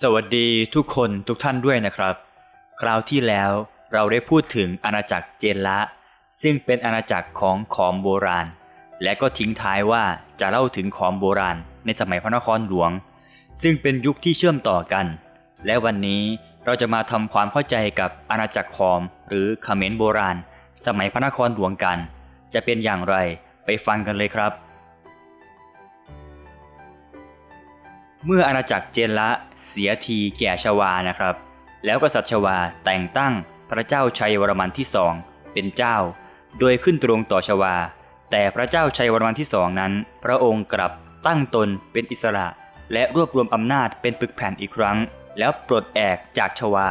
สวัสดีทุกคนทุกท่านด้วยนะครับ คราวที่แล้วเราได้พูดถึงอาณาจักรเจนละ ซึ่งเป็นอาณาจักรของขอมโบราณ และก็ทิ้งท้ายว่าจะเล่าถึงขอมโบราณ ในสมัยพระนครหลวง ซึ่งเป็นยุคที่เชื่อมต่อกัน และวันนี้เราจะมาทำความเข้าใจกับอาณาจักรขอม หรือเขมรโบราณ สมัยพระนครหลวงกัน จะเป็นอย่างไรไปฟังกันเลยครับ เมื่ออาณาจักรเจนละ เสียทีแก่ชวานะครับ แล้วกษัตริย์ชวาแต่งตั้งพระเจ้าชัยวรมันที่สองเป็นเจ้า โดยขึ้นตรงต่อชวา แต่พระเจ้าชัยวรมันที่สองนั้น พระองค์กลับตั้งตนเป็นอิสระ และรวบรวมอำนาจเป็นปึกแผ่นอีกครั้ง แล้วปลดแอกจากชวา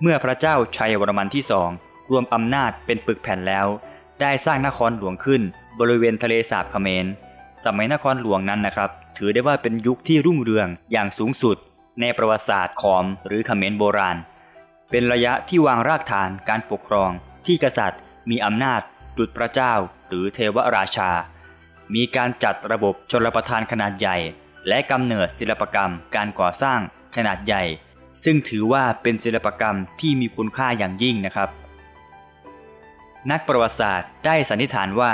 เมื่อพระเจ้าชัยวรมันที่สองรวมอำนาจเป็นปึกแผ่นแล้ว ได้สร้างนครหลวงขึ้นบริเวณทะเลสาบเขมร สมัยนครหลวงนั้นนะครับ ถือได้ว่าเป็นยุคที่รุ่งเรืองอย่างสูงสุด ในประวัติศาสตร์ขอมหรือเขมรโบราณ เป็นระยะที่วางรากฐานการปกครอง ที่กษัตริย์ มีอำนาจดุจพระเจ้า หรือเทวราชา มีการจัดระบบชนรประทานขนาดใหญ่ และกำเนิดศิลปกรรมการก่อสร้างขนาดใหญ่ ซึ่งถือว่าเป็นศิลปกรรมที่มีคุณค่าอย่างยิ่งนะครับนักประวัติศาสตร์ได้สันนิษฐานว่า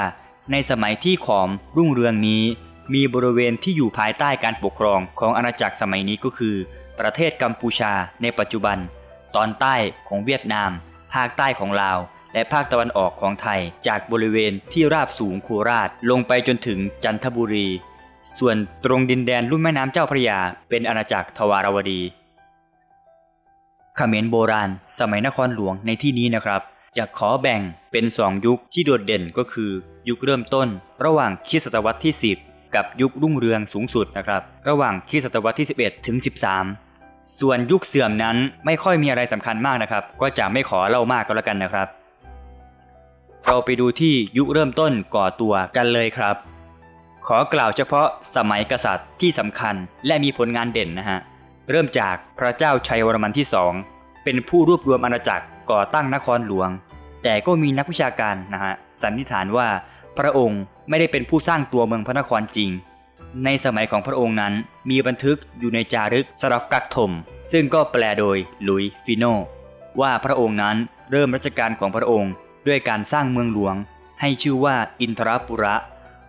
ในสมัยที่ขอมรุ่งเรืองนี้ มีบริเวณที่อยู่ภายใต้การปกครองของอาณาจักรสมัยนี้ก็คือ ประเทศกัมพูชาในปัจจุบัน ตอนใต้ของเวียดนาม ภาคใต้ของลาว และภาคตะวันออกของไทย จากบริเวณที่ราบสูงโคราช ลงไปจนถึงจันทบุรี ส่วนตรงดินแดนลุ่มแม่น้ำเจ้าพระยา เป็นอาณาจักรทวารวดีเขมรโบราณ สมัยนครหลวงในที่นี้นะครับจะขอแบ่งเป็นสองยุคที่โดดเด่นก็คือ ยุคเริ่มต้น ระหว่างคริสตศตวรรษที่ 10 กับยุครุ่งเรืองสูงสุดนะครับ ระหว่างคริสตศตวรรษที่ 11 ถึง 13 ส่วนยุคเสื่อมนั้นไม่ค่อยมีอะไรสำคัญมากนะครับ ก็จะไม่ขอเล่ามากก็แล้วกันนะครับ เราไปดูที่ยุคเริ่มต้นก่อตัวกันเลยครับ ขอกล่าวเฉพาะสมัยกษัตริย์ที่สำคัญและมีผลงานเด่นนะฮะเริ่มจากพระเจ้าชัยวรมันที่สองเป็นผู้รวบรวมอาณาจักรก่อตั้งนครหลวง แต่ก็มีนักวิชาการนะฮะสันนิษฐานว่า พระองค์ไม่ได้เป็นผู้สร้างตัวเมืองพระนครจริง ในสมัยของพระองค์นั้นมีบันทึกอยู่ในจารึกสรับกักถม ซึ่งก็แปลโดยลุยฟิโน ว่าพระองค์นั้นเริ่มรัชกาลของพระองค์ ด้วยการสร้างเมืองหลวง ให้ชื่อว่าอินทรปุระ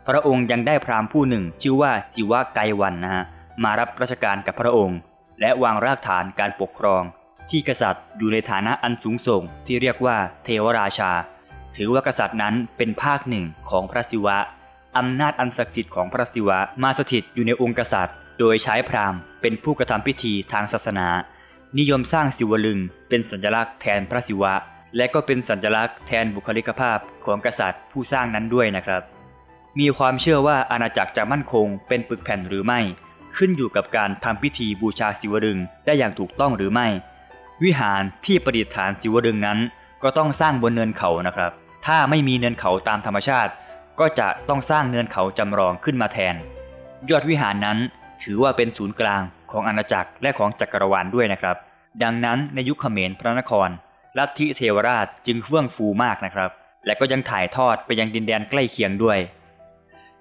พระองค์ยังได้พราหมณ์ผู้หนึ่ง ชื่อว่าศิวะไกวันนะฮะมารับราชการกับพระองค์ และวางรากฐานการปกครอง ที่กษัตริย์อยู่ในฐานะอันสูงส่งที่เรียกว่าเทวราชา ถือว่ากษัตริย์นั้นเป็นภาคหนึ่งของพระศิวะอำนาจอันศักดิ์สิทธิ์ของพระศิวะมาสถิตอยู่ในองค์กษัตริย์ โดยใช้พราหมณ์เป็นผู้กระทำพิธีทางศาสนา นิยมสร้างศิวลึง เป็นสัญลักษณ์แทนพระศิวะ และก็เป็นสัญลักษณ์แทนบุคลิกภาพของกษัตริย์ผู้สร้างนั้นด้วยนะครับ มีความเชื่อว่าอาณาจักรจะมั่นคงเป็นปึกแผ่นหรือไม่ ขึ้นอยู่กับการทำพิธีบูชาศิวลึงได้อย่างถูกต้องหรือไม่ วิหารที่ประดิษฐานศิวลึงนั้น ก็ต้องสร้างบนเนินเขานะครับ ถ้าไม่มีเนินเขาตามธรรมชาติ ก็จะต้องสร้างเนินเขาจำลองขึ้นมาแทน ยอดวิหารนั้นถือว่าเป็นศูนย์กลางของอาณาจักรและของจักรวาลด้วยนะครับ ดังนั้นในยุคเขมรพระนคร ลัทธิเทวราชจึงเฟื่องฟูมากนะครับ และก็ยังถ่ายทอดไปยังดินแดนใกล้เคียงด้วย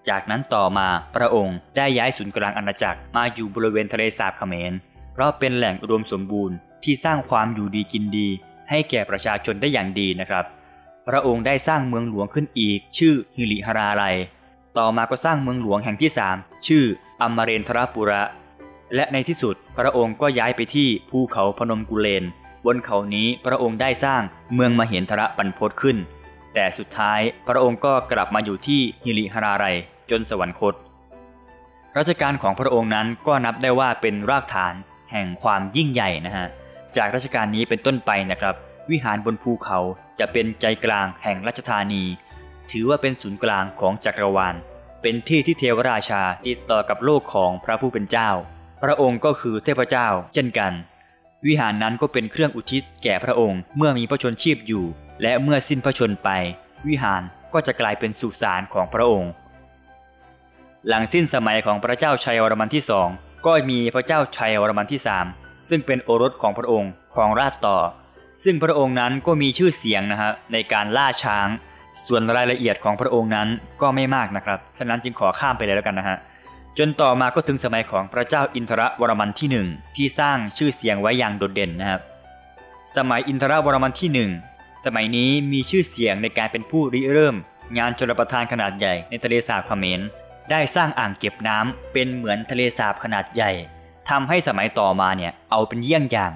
จากนั้นต่อมาพระองค์ได้ย้ายศูนย์กลางอาณาจักรมาอยู่บริเวณทะเลสาบเขมร เพราะเป็นแหล่งอุดมสมบูรณ์ที่สร้างความอยู่ดีกินดี ให้แก่ประชาชนได้อย่างดีนะครับ พระองค์ได้สร้างเมืองหลวงขึ้นอีก ชื่อฮิริฮาราลัย ต่อมาก็สร้างเมืองหลวงแห่งที่3ชื่ออมเรนทรปุระ และในที่สุดพระองค์ก็ย้ายไปที่ภูเขาพนมกุเลน บนเขานี้พระองค์ได้สร้างเมืองมเหนทระปันพศขึ้น แต่สุดท้ายพระองค์ก็กลับมาอยู่ที่ฮิริฮาราลัยจนสวรรคตรัชกาลของพระองค์นั้นก็นับได้ว่าเป็นรากฐานแห่งความยิ่งใหญ่นะฮะ จากรัชกาลนี้เป็นต้นไปนะครับ วิหารบนภูเขาจะเป็นใจกลางแห่งราชธานี ถือว่าเป็นศูนย์กลางของจักรวาล เป็นที่ที่เทวราชาติดต่อกับโลกของพระผู้เป็นเจ้า พระองค์ก็คือเทพเจ้า เช่นกัน วิหารนั้นก็เป็นเครื่องอุทิศแก่พระองค์เมื่อมีพระชนชีพอยู่ และเมื่อสิ้นพระชนไป วิหารก็จะกลายเป็นสุสานของพระองค์ หลังสิ้นสมัยของพระเจ้าชัยวรมันที่สองก็มีพระเจ้าชัยวรมันที่สามซึ่งเป็นโอรสของพระองค์ของราชต่อ ซึ่งพระองค์นั้นก็มีชื่อเสียงนะฮะในการล่าช้าง ส่วนรายละเอียดของพระองค์นั้นก็ไม่มากนะครับฉะนั้นจึงขอข้ามไปเลยแล้วกันนะฮะจนต่อมาก็ถึงสมัยของพระเจ้าอินทรวรมันที่หนึ่งที่สร้างชื่อเสียงไว้อย่างโดดเด่นนะครับ สมัยอินทรวรมันที่หนึ่งสมัยนี้มีชื่อเสียงในการเป็นผู้ริเริ่ม งานชลประทานขนาดใหญ่ในทะเลสาบเขมร ได้สร้างอ่างเก็บน้ำเป็นเหมือนทะเลสาบขนาดใหญ่ทำให้สมัยต่อมาเนี่ยเอาเป็นเยี่ยงอย่าง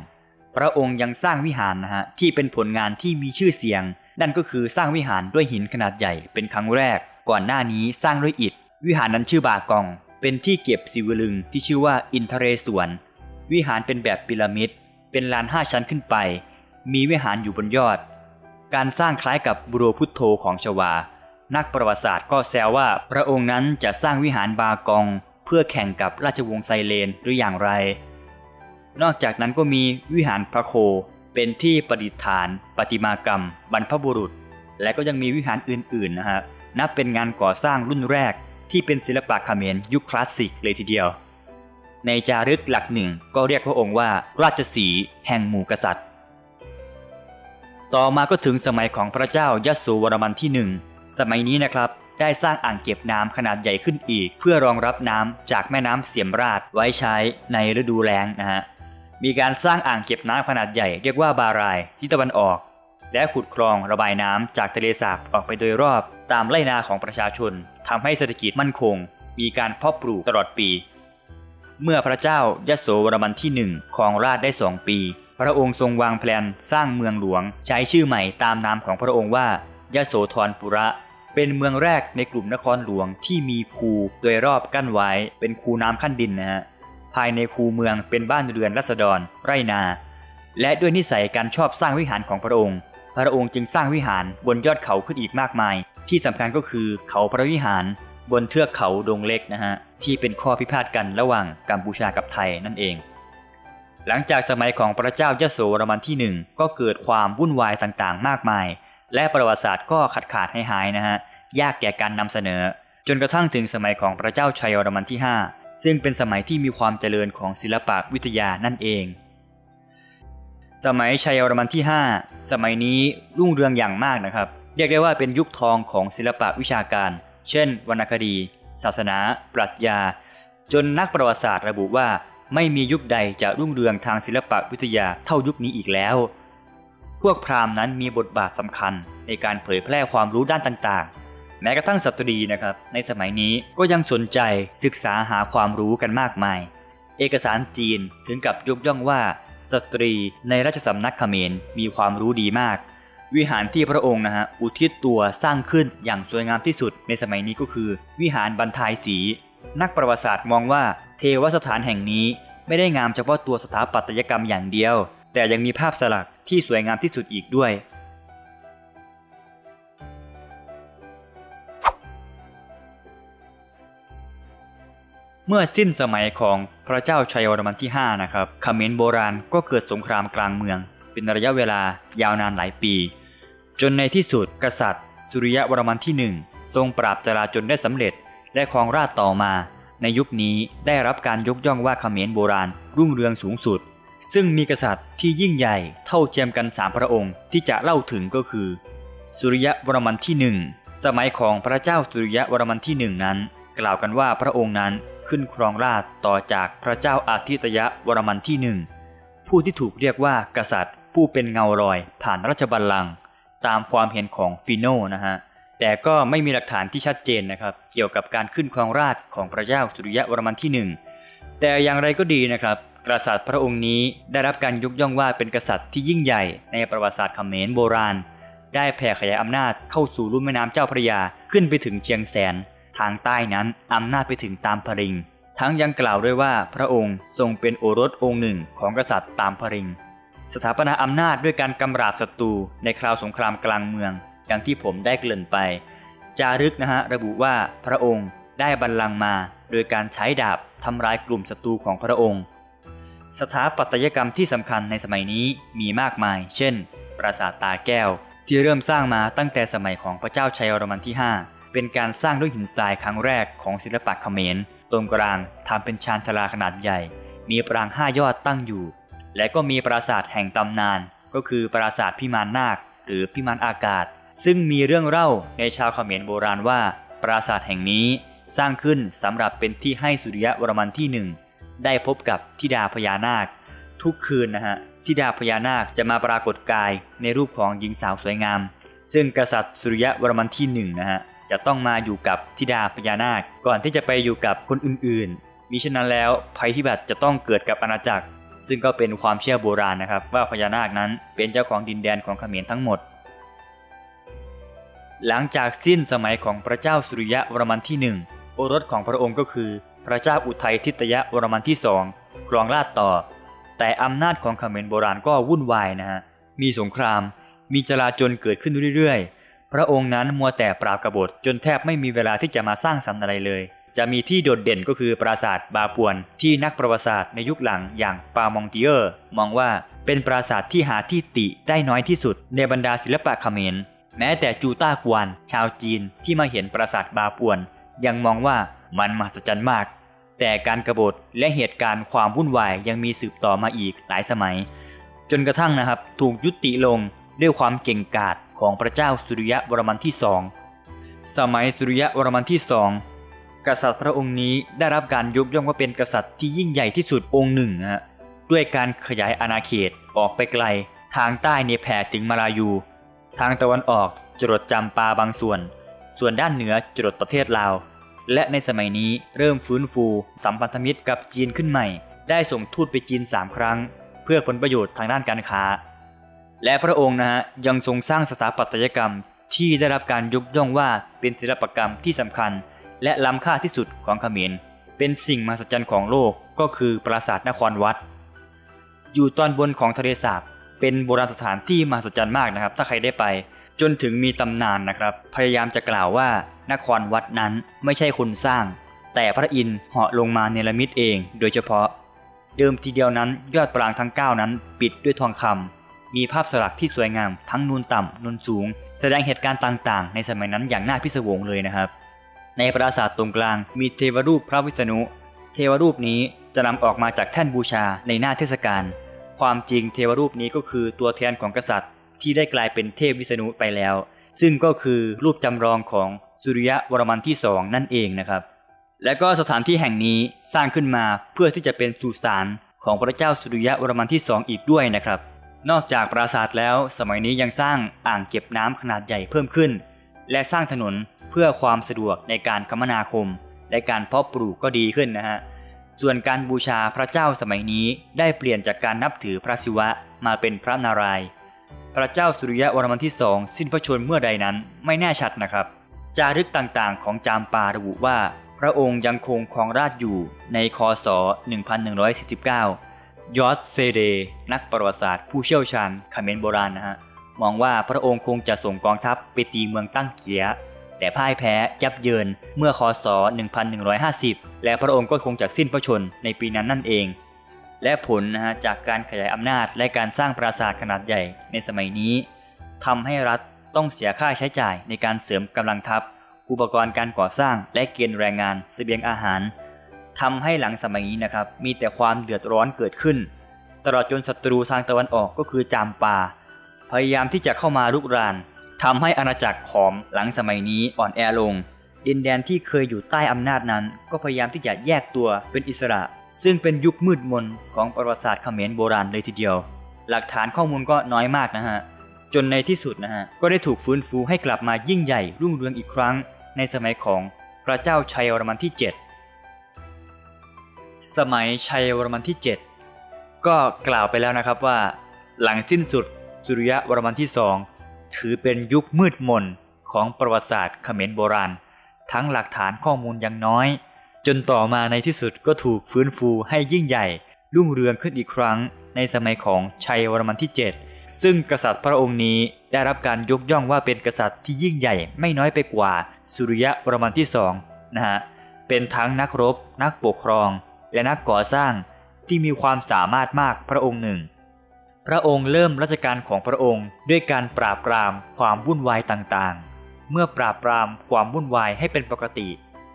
พระองค์ยังสร้างวิหารนะฮะที่เป็นผลงานที่มีชื่อเสียง นั่นก็คือสร้างวิหารด้วยหินขนาดใหญ่เป็นครั้งแรก ก่อนหน้านี้สร้างด้วยอิฐ วิหารนั้นชื่อบากอง เป็นที่เก็บศิวลึงที่ชื่อว่าอินทเรศวรวิหารเป็นแบบพีระมิด เป็นลานห้าชั้นขึ้นไป มีวิหารอยู่บนยอด การสร้างคล้ายกับบุโรพุทโธของชวา นักประวัติศาสตร์ก็แซวว่า พระองค์นั้นจะสร้างวิหารบากอง เพื่อแข่งกับราชวงศ์ไซเลนหรืออย่างไร นอกจากนั้นก็มีวิหารพระโคเป็นที่ประดิษฐานประติมากรรม บรรพบุรุษ และก็ยังมีวิหารอื่นๆนะฮะนับเป็นงานก่อสร้างรุ่นแรกที่เป็นศิลปะเขมรยุคคลาสสิกเลยทีเดียว ในจารึกหลักหนึ่งก็เรียกพระองค์ว่าราชสีแห่งหมู่กษัตริย์ ต่อมาก็ถึงสมัยของพระเจ้ายโสวรมันที่หนึ่งสมัยนี้นะครับได้สร้างอ่างเก็บน้ำขนาดใหญ่ขึ้นอีก เพื่อรองรับน้ำจากแม่น้ำเสียมราชไว้ใช้ในฤดูแล้งนะฮะ มีการสร้างอ่างเก็บน้ำขนาดใหญ่เรียกว่าบารายที่ตะวันออก และขุดคลองระบายน้ำจากทะเลสาบออกไปโดยรอบตามไร่นาของประชาชนทำให้เศรษฐกิจมั่นคง มีการเพาะปลูกตลอดปี เมื่อพระเจ้ายโสวรมันที่หนึ่งของราชได้สองปี พระองค์ทรงวางแผนสร้างเมืองหลวง ใช้ชื่อใหม่ตามนามของพระองค์ว่ายโสธรปุระเป็นเมืองแรกในกลุ่มนครหลวงที่มีคูโดยรอบกั้นไว้เป็นคูน้ำขั้นดินนะฮะ ภายในคูเมืองเป็นบ้านเรือนรัษฎร ไรนา และด้วยนิสัยการชอบสร้างวิหารของพระองค์ พระองค์จึงสร้างวิหารบนยอดเขาขึ้นอีกมากมาย ที่สำคัญก็คือเขาพระวิหารบนเทือกเขาดงเล็กนะฮะที่เป็นข้อพิพาทกันระหว่างกัมพูชากับไทยนั่นเอง หลังจากสมัยของพระเจ้ายโสวรมันที่หนึ่งก็เกิดความวุ่นวายต่างๆ มากมาย และประวัติศาสตร์ก็ขาดขาดหายหายๆนะฮะยากแก่การนำเสนอ จนกระทั่งถึงสมัยของพระเจ้าชัยวรมันที่ 5 ซึ่งเป็นสมัยที่มีความเจริญของศิลปะวิทยานั่นเอง สมัยชัยวรมันที่ 5 สมัยนี้รุ่งเรืองอย่างมากนะครับ เรียกได้ว่าเป็นยุคทองของศิลปะวิชาการ เช่น วรรณคดี ศาสนา ปรัชญา จนนักประวัติศาสตร์ระบุว่า ไม่มียุคใดจะรุ่งเรืองทางศิลปะวิทยาเท่ายุคนี้อีกแล้ว พวกพราหมณ์นั้นมีบทบาทสำคัญในการเผยแพร่ความรู้ด้านต่างๆ แม้กระทั่งสตรีนะครับ ในสมัยนี้ก็ยังสนใจศึกษาหาความรู้กันมากมาย เอกสารจีนถึงกับยกย่องว่า สตรีในราชสำนักเขมรมีความรู้ดีมาก วิหารที่พระองค์นะฮะอุทิศตัวสร้างขึ้นอย่างสวยงามที่สุดในสมัยนี้ก็คือ วิหารบรรทายสี นักประวัติศาสตร์มองว่าเทวสถานแห่งนี้ไม่ได้งามเฉพาะตัวสถาปัตยกรรมอย่างเดียว แต่ยังมีภาพสลักที่สวยงามที่สุดอีกด้วย เมื่อสิ้นสมัยของพระเจ้าชัยวรมันที่ 5 นะครับเขมรโบราณก็เกิดสงครามกลางเมือง เป็นระยะเวลายาวนานหลายปี จนในที่สุดกษัตริย์ สุริยะวรมันที่หนึ่งทรงปราบจลาจนได้สำเร็จ และครองราชต่อมา ในยุคนี้ได้รับการยกย่องว่าเขมรโบราณรุ่งเรืองสูงสุด ซึ่งมีกษัตริย์ที่ยิ่งใหญ่เท่าเทียมกันสามพระองค์ที่จะเล่าถึงก็คือ สุริยะวรมันที่หนึ่งสมัยของพระเจ้าสุริยะวรมันที่หนึ่งนั้น กล่าวกันว่าพระองค์นั้น ขึ้นครองราชต่อจากพระเจ้าอาทิตยะวรมันที่หนึ่งผู้ที่ถูกเรียกว่ากษัตริย์ ผู้เป็นเงารอยผ่านราชบัลลังก์ตามความเห็นของฟิโนนะฮะแต่ก็ไม่มีหลักฐานที่ชัดเจนนะครับ เกี่ยวกับการขึ้นครองราชของพระเจ้าสุริยะวรมันที่หนึ่งแต่อย่างไรก็ดีนะครับ กษัตริย์พระองค์นี้ได้รับการยกย่องว่าเป็นกษัตริย์ที่ยิ่งใหญ่ในประวัติศาสตร์เขมรโบราณ ได้แผ่ขยายอำนาจเข้าสู่ลุ่มแม่น้ำเจ้าพระยาขึ้นไปถึงเชียงแสน ทางใต้นั้นอำนาจไปถึงตามพริง ทั้งยังกล่าวด้วยว่าพระองค์ทรงเป็นโอรสองค์หนึ่งของกษัตริย์ตามพริง สถาปนาอำนาจด้วยการกำราบศัตรูในคราวสงครามกลางเมือง อย่างที่ผมได้เกริ่นไป จารึกนะฮะระบุว่าพระองค์ได้บัลลังก์มา โดยการใช้ดาบทำลายกลุ่มศัตรูของพระองค์ สถาปัตยกรรมที่สำคัญในสมัยนี้มีมากมาย เช่น ปราสาทตาแก้วที่เริ่มสร้างมาตั้งแต่สมัยของพระเจ้าชัยวรมันที่ 5 เป็นการสร้างด้วยหินทรายครั้งแรกของศิลปะเขมรตรงกลางทำเป็นชานชาลาขนาดใหญ่ มีปรางห้ายอดตั้งอยู่ และก็มีปราสาทแห่งตำนาน ก็คือปราสาทพิมานนาค หรือพิมานอากาศ ซึ่งมีเรื่องเล่าในชาวเขมรโบราณว่า ปราสาทแห่งนี้สร้างขึ้นสำหรับเป็นที่ให้สุริยะวรมันที่หนึ่งได้พบกับธิดาพญานาค ทุกคืนนะฮะธิดาพญานาคจะมาปรากฏกายในรูปของหญิงสาวสวยงาม ซึ่งกษัตริย์สุริยะวรมันที่หนึ่งนะฮะ จะต้องมาอยู่กับธิดาพญานาค ก่อนที่จะไปอยู่กับคนอื่นๆ มิฉะนั้นแล้วภัยพิบัติจะต้องเกิดกับอาณาจักร ซึ่งก็เป็นความเชื่อโบราณนะครับ ว่าพญานาคนั้นเป็นเจ้าของดินแดนของเขมรทั้งหมด หลังจากสิ้นสมัยของพระเจ้าสุริยะวรมันที่หนึ่งโอรสของพระองค์ก็คือ พระเจ้าอุทัยทิตยวรมันที่สองครองราชต่อ แต่อำนาจของเขมรโบราณก็วุ่นวายนะฮะมีสงคราม มีจลาจลเกิดขึ้นเรื่อยๆ พระองค์นั้นมัวแต่ปราบกบฏจนแทบไม่มีเวลาที่จะมาสร้างสรรค์อะไรเลย จะมีที่โดดเด่นก็คือปราสาทบาปวน ที่นักประวัติศาสตร์ในยุคหลังอย่างปามองติเออร์มองว่าเป็นปราสาทที่หาที่ติได้น้อยที่สุด ในบรรดาศิลปะเขมร แม้แต่จูต้ากวน ชาวจีนที่มาเห็นปราสาทบาปวน ยังมองว่ามันมหัศจรรย์มาก แต่การกรบฏและเหตุการณ์ความวุ่นวายยังมีสืบต่อมาอีกหลายสมัย จนกระทั่งนะครับถูกยุติลงด้วยความเก่งกาจ ของพระเจ้าสุริยะวรมันที่สอง สมัยสุริยะวรมันที่สองกษัตริย์พระองค์นี้ได้รับการยกย่องว่าเป็นกษัตริย์ที่ยิ่งใหญ่ที่สุดองค์หนึ่งฮะด้วยการขยายอาณาเขตออกไปไกล ทางใต้เนี่ยแผ่ถึงมาลายู ทางตะวันออกจรดจำปาบางส่วน ส่วนด้านเหนือจรดประเทศลาว และในสมัยนี้เริ่มฟื้นฟู สัมพันธมิตรกับจีนขึ้นใหม่ ได้ส่งทูตไปจีนสามครั้ง เพื่อผลประโยชน์ทางด้านการค้า และพระองค์นะฮะยังทรงสร้างสถาปัตยกรรมที่ได้รับการยกย่องว่าเป็นศิลปกรรมที่สำคัญ และล้ำค่าที่สุดของเขมร เป็นสิ่งมหัศจรรย์ของโลกก็คือปราสาทนครวัด อยู่ตอนบนของทะเลสาบเป็นโบราณสถานที่มหัศจรรย์มากนะครับ ถ้าใครได้ไป จนถึงมีตำนานนะครับ พยายามจะกล่าวว่านครวัดนั้นไม่ใช่คนสร้าง แต่พระอินทร์เหาะลงมาเนรมิตเอง โดยเฉพาะ เดิมทีเดียวนั้นยอดปรางทั้ง 9 นั้น ปิดด้วยทองคำ มีภาพสลักที่สวยงามทั้งนูนต่ำนูนสูง แสดงเหตุการณ์ต่างๆ ในสมัยนั้นอย่างน่าพิศวงเลยนะครับ ในปราสาทตรงกลางมีเทวรูปพระวิษณุ เทวรูปนี้จะนำออกมาจากแท่นบูชาในหน้าเทศกาล ความจริงเทวรูปนี้ก็คือตัวแทนของกษัตริย์ ที่ได้กลายเป็นเทพวิษณุไปแล้ว ซึ่งก็คือรูปจำลองของสุริยะวรมันที่สองนั่นเองนะครับ และก็สถานที่แห่งนี้สร้างขึ้นมาเพื่อที่จะเป็นสุสานของพระเจ้าสุริยะวรมันที่สองอีกด้วยนะครับ นอกจากปราสาทแล้วสมัยนี้ยังสร้างอ่างเก็บน้ำขนาดใหญ่เพิ่มขึ้น และสร้างถนนเพื่อความสะดวกในการคมนาคม และการเพาะปลูกก็ดีขึ้นนะฮะส่วนการบูชาพระเจ้าสมัยนี้ได้เปลี่ยนจากการนับถือพระศิวะมาเป็นพระนารายณ์พระเจ้าสุริยะวรมันที่สองสิ้นพระชนม์เมื่อใดนั้นไม่แน่ชัดนะครับ จารึกต่างๆ ของจามปาระบุว่า พระองค์ยังคงครองราชอยู่ในคศ 1149 ยอร์ดเซเด นักประวัติศาสตร์ผู้เชี่ยวชาญเมรโบราณนะฮะ มองว่าพระองค์คงจะส่งกองทัพไปตีเมืองตั้งเกียแต่พ่ายแพ้ยับเยินเมื่อคศ 1150 และพระองค์ก็คงจะสิ้นพระชนในปีนั้นนั่นเอง และผลนะฮะจากการขยายอำนาจและการสร้างปราสาทขนาดใหญ่ในสมัยนี้ทำให้รัฐต้องเสียค่าใช้จ่ายในการเสริมกำลังทัพ อุปกรณ์การก่อสร้างและเกณฑ์แรงงานเสบียงอาหาร ทำให้หลังสมัยนี้นะครับมีแต่ความเดือดร้อนเกิดขึ้น ตลอดจนศัตรูทางตะวันออกก็คือจามปา พยายามที่จะเข้ามาลุกรานทำให้อาณาจักรขอมหลังสมัยนี้อ่อนแอลง ดินแดนที่เคยอยู่ใต้อำนาจนั้น ก็พยายามที่จะแยกตัวเป็นอิสระ ซึ่งเป็นยุคมืดมนของประวัติศาสตร์เขมรโบราณเลยทีเดียว หลักฐานข้อมูลก็น้อยมากนะฮะจนในที่สุดนะฮะก็ได้ถูกฟื้นฟูให้กลับมายิ่งใหญ่รุ่งเรืองอีกครั้ง ในสมัยของพระเจ้าชัยวรมันที่ 7 สมัยชัยวรมันที่ 7 ก็กล่าวไปแล้วนะครับว่า หลังสิ้นสุดสุริยะวรมันที่สองถือเป็นยุคมืดมนของประวัติศาสตร์เขมรโบราณ ทั้งหลักฐานข้อมูลยังน้อย จนต่อมาในที่สุดก็ถูกฟื้นฟูให้ยิ่งใหญ่ รุ่งเรืองขึ้นอีกครั้ง ในสมัยของชัยวรมันที่ 7 ซึ่งกษัตริย์พระองค์นี้ได้รับการยกย่องว่าเป็นกษัตริย์ที่ยิ่งใหญ่ไม่น้อยไปกว่า สุริยะวรมันที่สองนะฮะเป็นทั้งนักรบ นักปกครอง และนักก่อสร้างที่มีความสามารถมากพระองค์หนึ่ง พระองค์เริ่มราชการของพระองค์ด้วยการปราบปรามความวุ่นวายต่างๆ เมื่อปราบปรามความวุ่นวายให้เป็นปกติ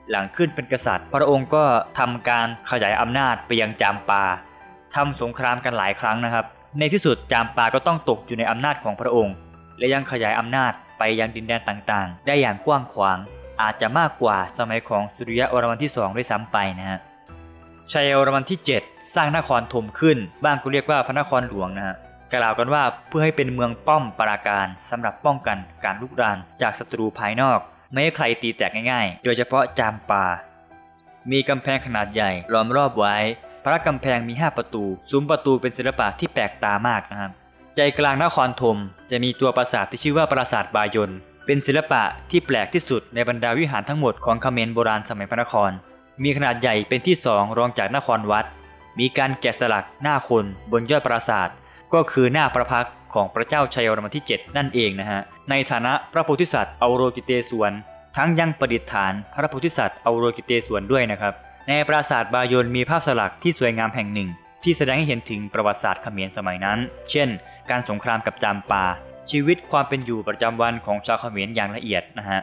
หลังขึ้นเป็นกษัตริย์ พระองค์ก็ทำการขยายอำนาจไปยังจามปาทำสงครามกันหลายครั้งนะครับ ในที่สุดจามปาก็ต้องตกอยู่ในอำนาจของพระองค์ และยังขยายอำนาจไปยังดินแดนต่างๆ ได้อย่างกว้างขวาง อาจจะมากกว่าสมัยของสุริยะวรมันที่สองด้วยซ้ำไปนะฮะ ชัยวรมันที่ 7 สร้างนครธมขึ้น บ้างก็เรียกว่าพระนครหลวงนะฮะกล่าวกันว่าเพื่อให้เป็นเมืองป้อมปราการสำหรับป้องกันการลุกรานจากศัตรูภายนอก ไม่ให้ใครตีแตกง่ายๆ โดยเฉพาะจามปามีกำแพงขนาดใหญ่ล้อมรอบไว้ พระกำแพงมี 5 ประตู ซุ้มประตูเป็นศิลปะที่แปลกตามากนะครับ ใจกลางนครธมจะมีตัวปราสาทที่ชื่อว่าปราสาทบายน เป็นศิลปะที่แปลกที่สุดในบรรดาวิหารทั้งหมดของเขมรโบราณสมัยพระนคร มีขนาดใหญ่เป็นที่สองรองจากนครวัด มีการแกะสลักหน้าคนบนยอดปราสาท ก็คือหน้าพระพักของพระเจ้าชัยวรมันที่ 7 นั่นเองนะฮะ ในฐานะพระโพธิสัตว์อโรกิเตศวรทั้งยังประดิษฐานพระโพธิสัตว์อโรกิเตศวรด้วยนะครับ ในปราสาทบายนมีภาพสลักที่สวยงามแห่งหนึ่ง ที่แสดงให้เห็นถึงประวัติศาสตร์เขมรสมัยนั้น เช่น การสงครามกับจามปา ชีวิตความเป็นอยู่ประจำวันของชาวเขมรอย่างละเอียดนะฮะ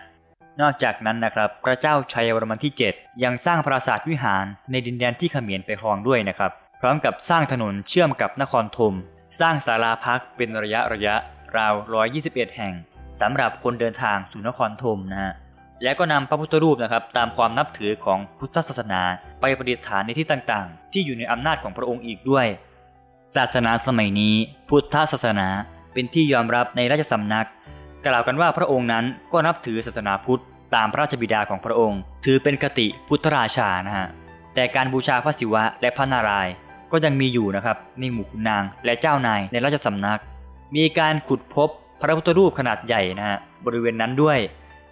นอกจากนั้นนะครับพระเจ้าชัยวรมันที่ 7 ยังสร้างปราสาทวิหารในดินแดนที่เขมรไปครองด้วยนะครับ พร้อมกับสร้างถนนเชื่อมกับนครธมสร้างศาลาพักเป็นระยะระยะราว 121 แห่งสำหรับคนเดินทางสู่นครธมนะฮะและก็นำพระพุทธรูปนะครับตามความนับถือของพุทธศาสนา ไปประดิษฐานในที่ต่างๆ ที่อยู่ในอำนาจของพระองค์อีกด้วย ศาสนาสมัยนี้ พุทธศาสนาเป็นที่ยอมรับในราชสำนัก กล่าวกันว่าพระองค์นั้นก็นับถือศาสนาพุทธตามพระราชบิดาของพระองค์ ถือเป็นคติพุทธราชานะฮะแต่การบูชาพระศิวะและพระนารายณ์ก็ยังมีอยู่นะครับในหมู่ขุนนางและเจ้านายในราชสำนัก มีการขุดพบพระพุทธรูปขนาดใหญ่นะฮะบริเวณนั้นด้วย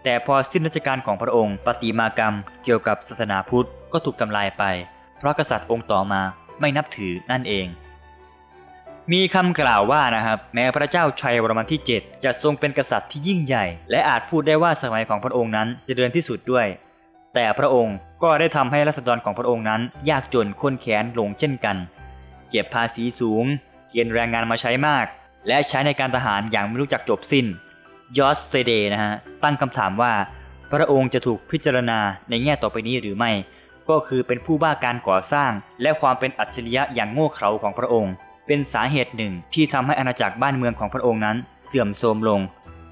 แต่พอสิ้นราชการของพระองค์ปฏิมากรรม เกี่ยวกับศาสนาพุทธก็ถูกทำลายไป เพราะกษัตริย์องค์ต่อมาไม่นับถือนั่นเอง มีคำกล่าวว่านะครับแม้พระเจ้าชัยวรมันที่ 7 จะทรงเป็นกษัตริย์ที่ยิ่งใหญ่ และอาจพูดได้ว่าสมัยของพระองค์นั้นจะเจริญที่สุดด้วย แต่พระองค์ก็ได้ทำให้รัษฎรของพระองค์นั้น ยากจนข้นแค้นลงเช่นกัน เก็บภาษีสูง เกณฑ์แรงงานมาใช้มาก และใช้ในการทหารอย่างไม่รู้จักจบสิ้นยอสเซเดนะฮะตั้งคำถามว่า พระองค์จะถูกพิจารณาในแง่ต่อไปนี้หรือไม่ ก็คือเป็นผู้บ้าการก่อสร้าง และความเป็นอัจฉริยะอย่างโง่เขลาของพระองค์ เป็นสาเหตุหนึ่งที่ทำให้อาณาจักรบ้านเมืองของพระองค์นั้น เสื่อมโทรมลง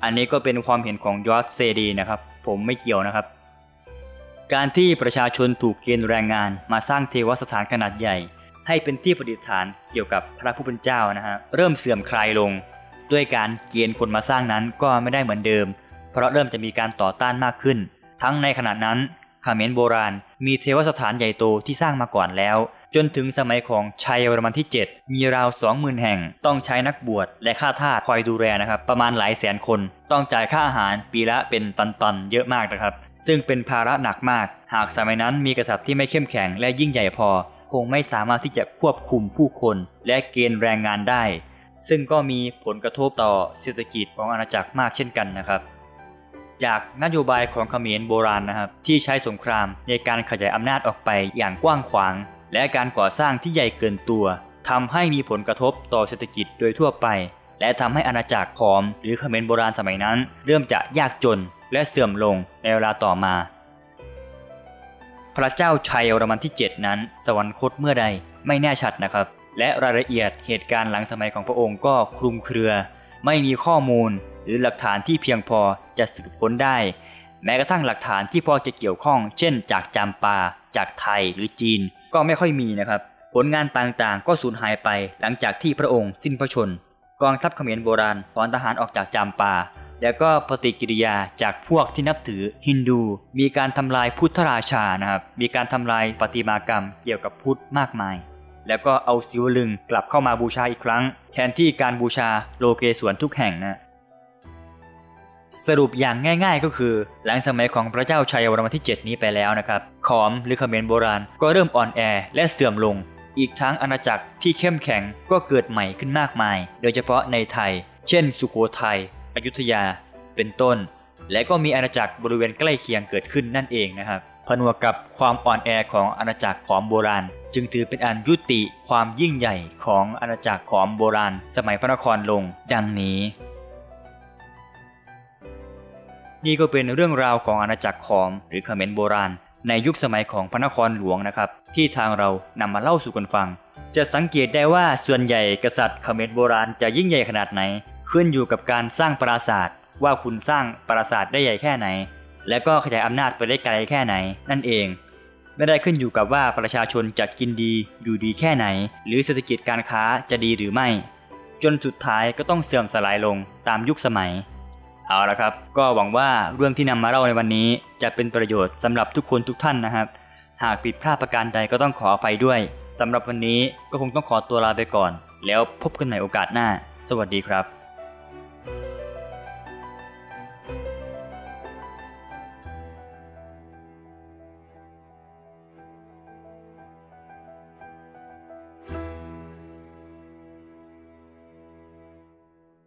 อันนี้ก็เป็นความเห็นของยอสเซเดนะครับ ผมไม่เกี่ยวนะครับ การที่ประชาชนถูกเกณฑ์แรงงานมาสร้างเทวสถานขนาดใหญ่ ให้เป็นที่ประดิษฐานเกี่ยวกับพระผู้เป็นเจ้านะฮะเริ่มเสื่อมคลายลง ด้วยการเกณฑ์คนมาสร้างนั้นก็ไม่ได้เหมือนเดิม เพราะเริ่มจะมีการต่อต้านมากขึ้น ทั้งในขณะนั้นเมรโบราณ มีเทวสถานใหญ่โตที่สร้างมาก่อนแล้ว จนถึงสมัยของชัยวรมันที่ 7 มีราว20,000แห่ง ต้องใช้นักบวชและข้าทาสคอยดูแลนะครับ ประมาณหลายแสนคน ต้องจ่ายค่าอาหารปีละเป็นตันๆ เยอะมากนะครับ ซึ่งเป็นภาระหนักมาก หากสมัยนั้นมีกษัตริย์ที่ไม่เข้มแข็งและยิ่งใหญ่พอ คงไม่สามารถที่จะควบคุมผู้คน และเกณฑ์แรงงานได้ ซึ่งก็มีผลกระทบต่อเศรษฐกิจของอาณาจักรมากเช่นกันนะครับจากนโยบายของเขมรโบราณนะครับที่ใช้สงครามในการขยายอำนาจออกไปอย่างกว้างขวาง และการก่อสร้างที่ใหญ่เกินตัวทำให้มีผลกระทบต่อเศรษฐกิจโดยทั่วไป และทำให้อาณาจักรขอมหรือเขมรโบราณสมัยนั้น เริ่มจะยากจนและเสื่อมลงในเวลาต่อมา พระเจ้าชัยวรมันที่ 7 นั้น สวรรคตเมื่อใดไม่แน่ชัดนะครับ และรายละเอียดเหตุการณ์หลังสมัยของพระองค์ก็คลุมเครือ ไม่มีข้อมูลหรือหลักฐานที่เพียงพอจะสืบค้นได้ แม้กระทั่งหลักฐานที่พอจะเกี่ยวข้อง เช่น จากจามปา จากไทยหรือจีนก็ไม่ค่อยมีนะครับ ผลงานต่างๆ ก็สูญหายไปหลังจากที่พระองค์สิ้นพระชน กองทัพเขมรโบราณถอนทหารออกจากจามปา แล้วก็ปฏิกิริยาจากพวกที่นับถือฮินดู มีการทำลายพุทธราชานะครับ มีการทำลายประติมากรรมเกี่ยวกับพุทธมากมาย แล้วก็เอาศิวลึงกลับเข้ามาบูชาอีกครั้ง แทนที่การบูชาโลเกสวนทุกแห่งนะ สรุปอย่างง่ายๆก็คือ หลังสมัยของพระเจ้าชัยวรมันที่ 7 นี้ไปแล้วนะครับขอมหรือเขมรโบราณก็เริ่มอ่อนแอและเสื่อมลง อีกทั้งอาณาจักรที่เข้มแข็งก็เกิดใหม่ขึ้นมากมาย โดยเฉพาะในไทย เช่น สุโขทัยอยุธยา เป็นต้น และก็มีอาณาจักรบริเวณใกล้เคียงเกิดขึ้นนั่นเองนะครับผนวกกับความอ่อนแอของอาณาจักรขอมโบราณ จึงถือเป็นอันยุติความยิ่งใหญ่ของอาณาจักรขอมโบราณ สมัยพระนครลง ดังนี้ นี่ก็เป็นเรื่องราวของอาณาจักรขอมหรือเขมรโบราณ ในยุคสมัยของพระนครหลวงนะครับ ที่ทางเรานำมาเล่าสู่กันฟัง จะสังเกตได้ว่าส่วนใหญ่กษัตริย์เขมรโบราณจะยิ่งใหญ่ขนาดไหน ขึ้นอยู่กับการสร้างปราสาทว่าคุณสร้างปราสาทได้ใหญ่แค่ไหน และก็ขยายอำนาจไปได้ไกลแค่ไหน นั่นเอง ไม่ได้ขึ้นอยู่กับว่าประชาชนจะกินดีอยู่ดีแค่ไหน หรือเศรษฐกิจการค้าจะดีหรือไม่ จนสุดท้ายก็ต้องเสื่อมสลายลงตามยุคสมัย เอาละครับ ก็หวังว่าเรื่องที่นำมาเล่าในวันนี้ จะเป็นประโยชน์สำหรับทุกคนทุกท่านนะครับ หากผิดพลาดประการใดก็ต้องขออภัยด้วยสำหรับวันนี้ก็คงต้องขอตัวลาไปก่อน แล้วพบกันใหม่โอกาสหน้า สวัสดีครับ